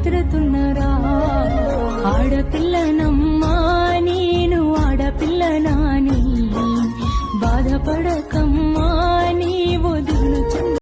వెతురుతున్నారా ఆడపిల్లనమ్మా నేను ఆడపిల్లనాని బాధపడకం